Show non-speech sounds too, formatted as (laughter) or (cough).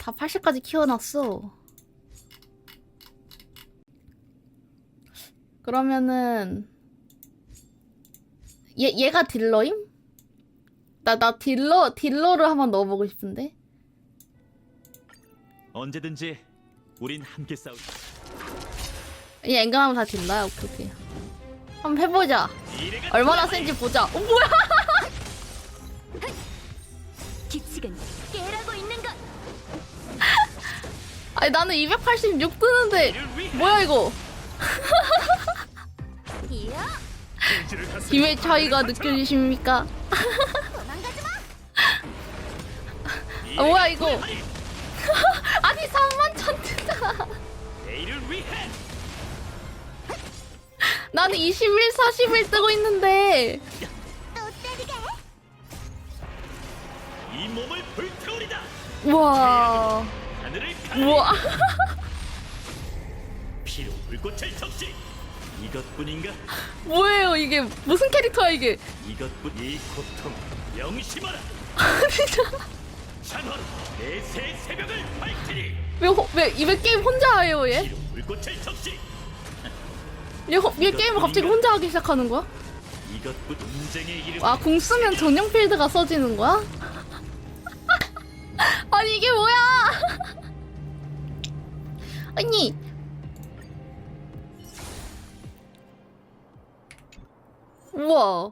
다 80까지 키워놨어. 그러면은 얘 얘가 딜러임? 나 나 딜러 딜러를 한번 넣어보고 싶은데. 언제든지 우린 함께 싸우. 얘 앵간하면 다 딜러야. 오케이 오케이. 한번 해보자. 얼마나 센지 보자. 어 뭐야? 아니 나는 286 뜨는데 뭐야 이거? (laughs) 힘의 차이가 느껴지십니까? (laughs) 아, 뭐야, 이거? (laughs) 아니 3만 천 위해 나는 21, 40일 뜨고 있는데. 우와 하늘을 가르 우와 (laughs) 피로 불꽃을 적시. 이것뿐인가? 뭐예요 이게 무슨 캐릭터야 이게 이것뿐 이 고통 명심하라. (laughs) 찬원 내새 새벽을 밝히리. 왜왜 왜 게임 혼자 해요 얘? 피로 불꽃을 적시. 얘, 허- 얘 게임을 갑자기 혼자 하기 시작하는 거야? 이것뿐 분쟁의 이름. 아공 쓰면 전용 필드가 써지는 거야? 아니. 우와